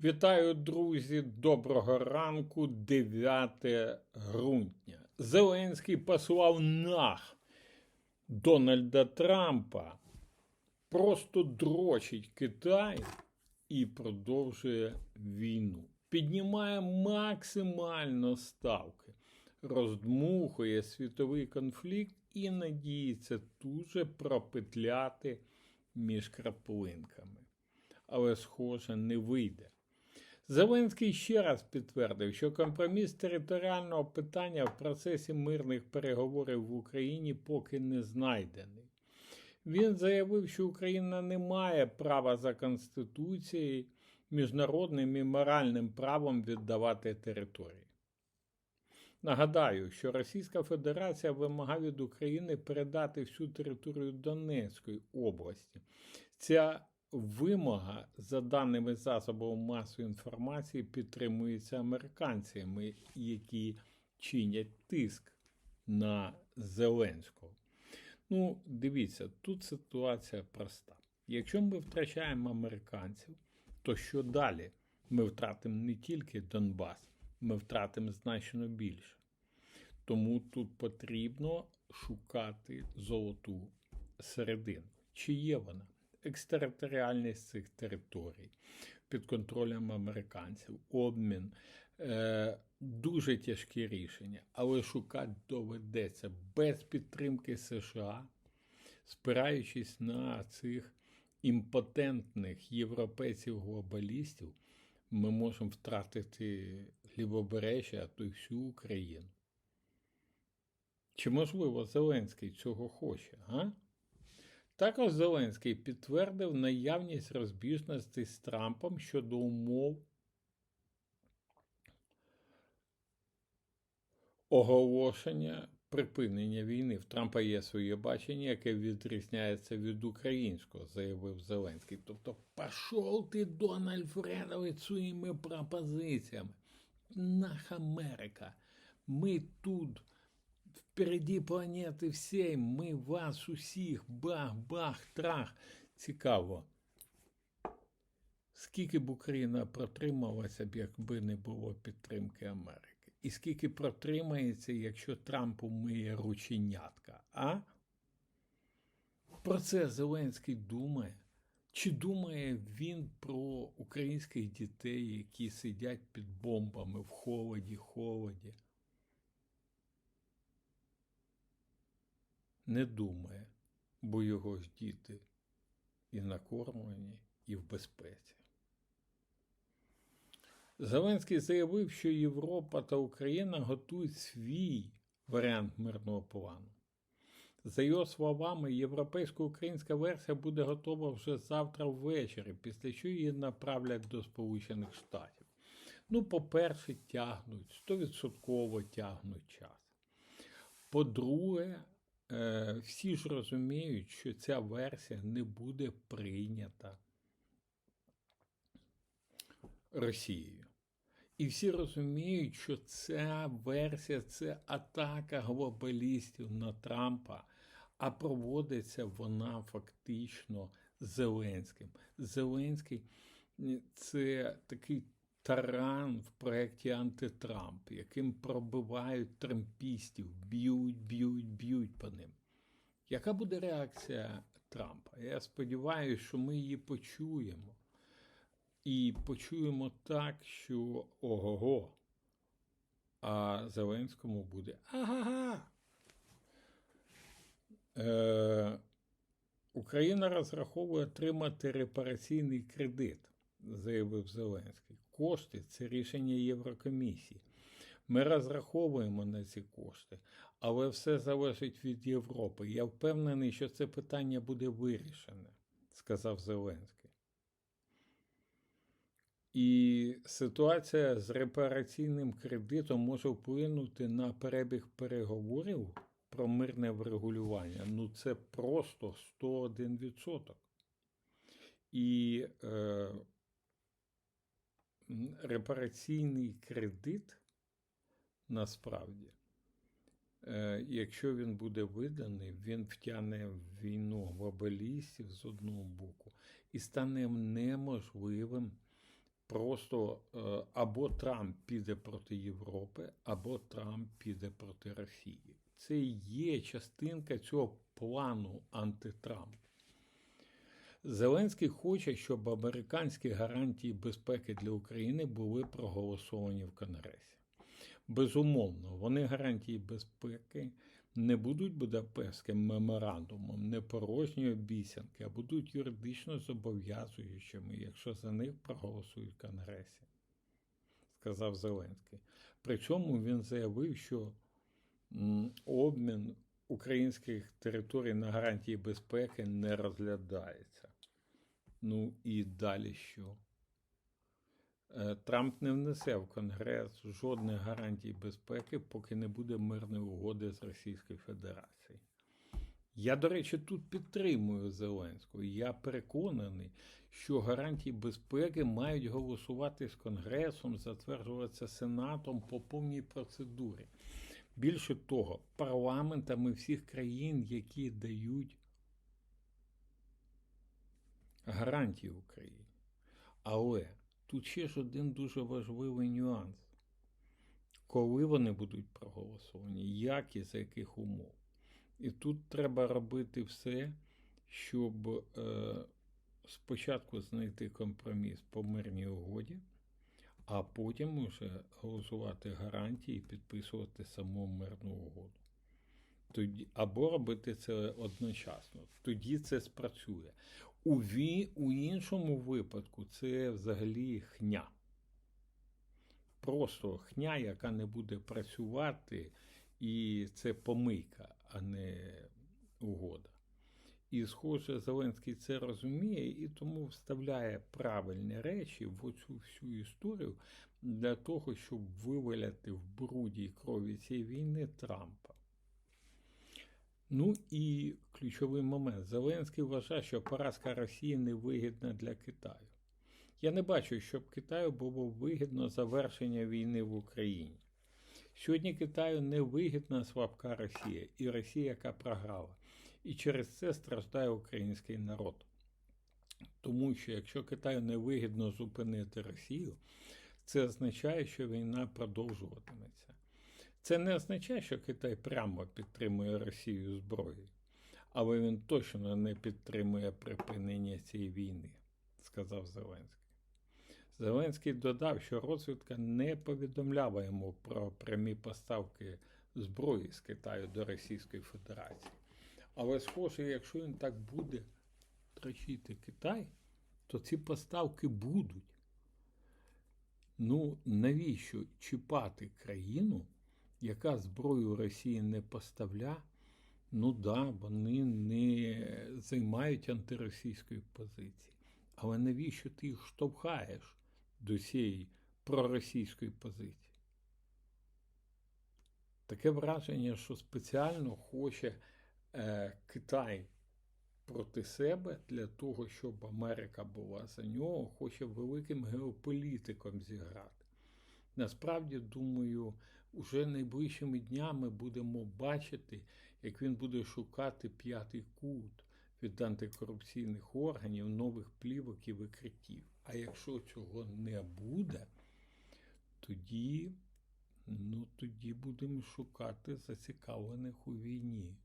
Вітаю, друзі! Доброго ранку, 9 грудня. Зеленський послав нах Дональда Трампа, просто дрочить Китай і продовжує війну. Піднімає максимально ставки, роздмухує світовий конфлікт і надіється дуже пропетляти між краплинками. Але, схоже, не вийде. Зеленський ще раз підтвердив, що компроміс територіального питання в процесі мирних переговорів в Україні поки не знайдений. Він заявив, що Україна не має права за Конституцією, міжнародним і моральним правом віддавати території. Нагадаю, що Російська Федерація вимагає від України передати всю територію Донецької області. Ця вимога, за даними засобів масової інформації, підтримується американцями, які чинять тиск на Зеленського. Ну, дивіться, тут ситуація проста. Якщо ми втрачаємо американців, то що далі? Ми втратимо не тільки Донбас, ми втратимо значно більше. Тому тут потрібно шукати золоту середину. Чи є вона? Екстериторіальність цих територій під контролем американців, обмін е, дуже тяжкі рішення, але шукати доведеться без підтримки США, спираючись на цих імпотентних європейців-глобалістів, ми можемо втратити лівобережжя, а то й всю Україну. Чи можливо Зеленський цього хоче? А? Також Зеленський підтвердив наявність розбіжностей з Трампом щодо умов оголошення припинення війни. В Трампа є своє бачення, яке відрізняється від українського, заявив Зеленський. Тобто, пішов ти, Дональд Фредович, своїми пропозиціями. Нах Америка. Ми тут. Впереді планети всієї, ми вас усіх, бах-бах, трах. Цікаво. Скільки б Україна протрималася б, якби не було підтримки Америки? І скільки протримається, якщо Трамп умиє рученятка, а? Про це Зеленський думає. Чи думає він про українських дітей, які сидять під бомбами в холоді, холоді? Не думає, бо його ж діти і накормлені, і в безпеці. Зеленський заявив, що Європа та Україна готують свій варіант мирного плану. За його словами, європейсько-українська версія буде готова вже завтра ввечері, після чого її направлять до Сполучених Штатів. Ну, по-перше, тягнуть, 100% тягнуть час. По-друге, всі ж розуміють, що ця версія не буде прийнята Росією. І всі розуміють, що ця версія це атака глобалістів на Трампа, а проводиться вона фактично Зеленським. Зеленський це такий таран в проєкті Антитрамп, яким пробивають трампістів, б'ють, б'ють, б'ють по ним. Яка буде реакція Трампа? Я сподіваюся, що ми її почуємо. І почуємо так, що ого-го, а Зеленському буде ага. Е, Україна розраховує отримати репараційний кредит, заявив Зеленський кошти це рішення Єврокомісії. Ми розраховуємо на ці кошти, але все залежить від Європи. Я впевнений, що це питання буде вирішене, сказав Зеленський. І ситуація з репараційним кредитом може вплинути на перебіг переговорів про мирне врегулювання. Ну, це просто 101%. І е, репараційний кредит насправді, е, якщо він буде виданий, він втягне війну глобалістів з одного боку і стане неможливим Просто е, або Трамп піде проти Європи, або Трамп піде проти Росії. Це є частинка цього плану антитрамп. Зеленський хоче, щоб американські гарантії безпеки для України були проголосовані в Конгресі. Безумовно, вони гарантії безпеки не будуть Будапештським меморандумом, не порожні обіцянки, а будуть юридично зобов'язуючими, якщо за них проголосують в Конгресі, сказав Зеленський. При цьому він заявив, що обмін українських територій на гарантії безпеки не розглядається. Ну і далі що? Е, Трамп не внесе в Конгрес жодних гарантій безпеки, поки не буде мирної угоди з Російською Федерацією. Я, до речі, тут підтримую Зеленського. Я переконаний, що гарантії безпеки мають голосувати з Конгресом, затверджуватися Сенатом по повній процедурі. Більше того, парламентами всіх країн, які дають гарантії Україні. Але тут ще ж один дуже важливий нюанс. Коли вони будуть проголосовані, як і за яких умов. І тут треба робити все, щоб е, спочатку знайти компроміс по мирній угоді, а потім уже голосувати гарантії і підписувати саму мирну угоду. Тоді, або робити це одночасно. Тоді це спрацює. У, ві, у іншому випадку це взагалі хня. Просто хня, яка не буде працювати, і це помийка, а не угода. І, схоже, Зеленський це розуміє і тому вставляє правильні речі в оцю всю історію для того, щоб виваляти в бруді і крові цієї війни Трампа. Ну і ключовий момент. Зеленський вважає, що поразка Росії невигідна для Китаю. Я не бачу, щоб Китаю було вигідно завершення війни в Україні. Сьогодні Китаю не вигідна слабка Росія і Росія, яка програла. І через це страждає український народ. Тому що якщо Китаю не вигідно зупинити Росію, це означає, що війна продовжуватиметься. Це не означає, що Китай прямо підтримує Росію зброєю, але він точно не підтримує припинення цієї війни, сказав Зеленський. Зеленський додав, що розвідка не повідомляла йому про прямі поставки зброї з Китаю до Російської Федерації. Але, схоже, якщо він так буде трачити Китай, то ці поставки будуть. Ну, навіщо чіпати країну, яка зброю Росії не поставля? Ну да, вони не займають антиросійської позиції. Але навіщо ти їх штовхаєш до цієї проросійської позиції? Таке враження, що спеціально хоче е, Китай проти себе для того, щоб Америка була за нього, хоче великим геополітиком зіграти. Насправді, думаю, уже найближчими днями будемо бачити, як він буде шукати п'ятий кут від антикорупційних органів, нових плівок і викриттів. А якщо цього не буде, тоді, ну, тоді будемо шукати зацікавлених у війні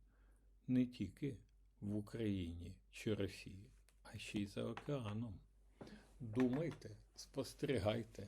не тільки в Україні чи Росії, а ще й за океаном. Думайте, спостерігайте,